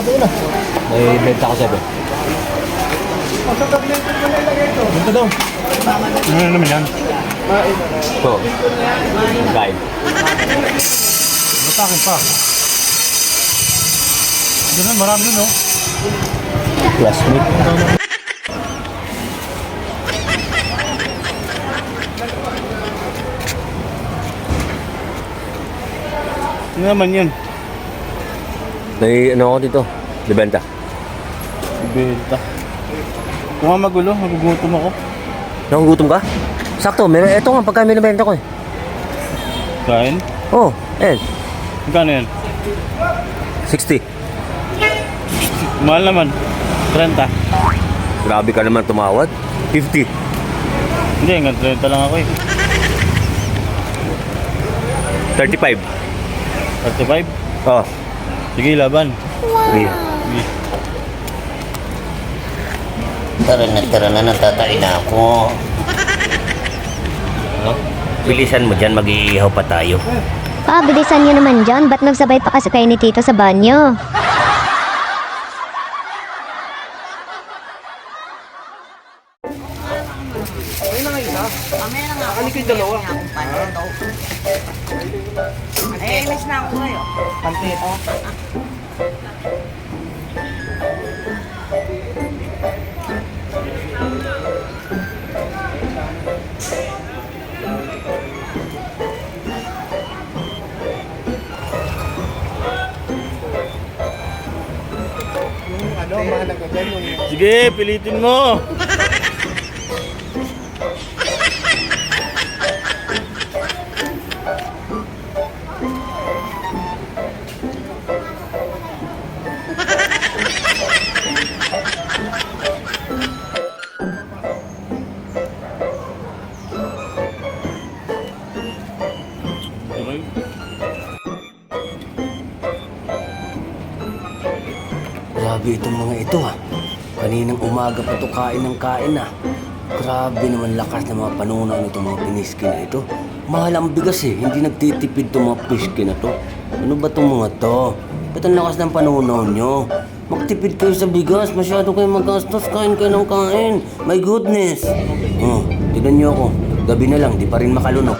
ka yun ah. May benta ko sa'yo. Ito daw. Ano naman yan? Ito. Guide. Ba't akin pa? Ganun, marami dun, no? Classmate. Ano naman yun? May ano ako dito. May benta. Benta. Kung nga magulo, magugutom ako. Nakugutom ka? Sakto, meron. Ito nga, pagka may nabenta ko eh. Kain? Oh, eh. Magkano yan? 60. Mahal naman. 30. Grabe ka naman tumawad. 50. Hindi, hanggang 30 lang ako eh. 35. 35? Oh. Sige, laban. Okay. Sige. Tara na, tara na, natatain na ako. Ano? Bilisan mo dyan, mag-iihaw pa tayo. Pa, bilisan nyo naman dyan. Ba't nagsabay pa kasi kayo ni Tito sa banyo? Eh, ilis na ako ngayon. Ano, mahalaga dyan yung Sige, pilitin mo. Grabe itong mga ito ah. Kaninang umaga pa to kain ng kain ah. Grabe naman lakas ng mga panunaw nitong mga piniski na ito. Mahal ang bigas eh, hindi nagtitipid itong mga piski na to. Ano ba itong mga to? Ba't ang lakas ng panunaw nyo? Magtipid kayo sa bigas, masyado kayo magastos, kain kayo ng kain. My goodness! Oh, tignan nyo ako, gabi na lang, di pa rin makalunok.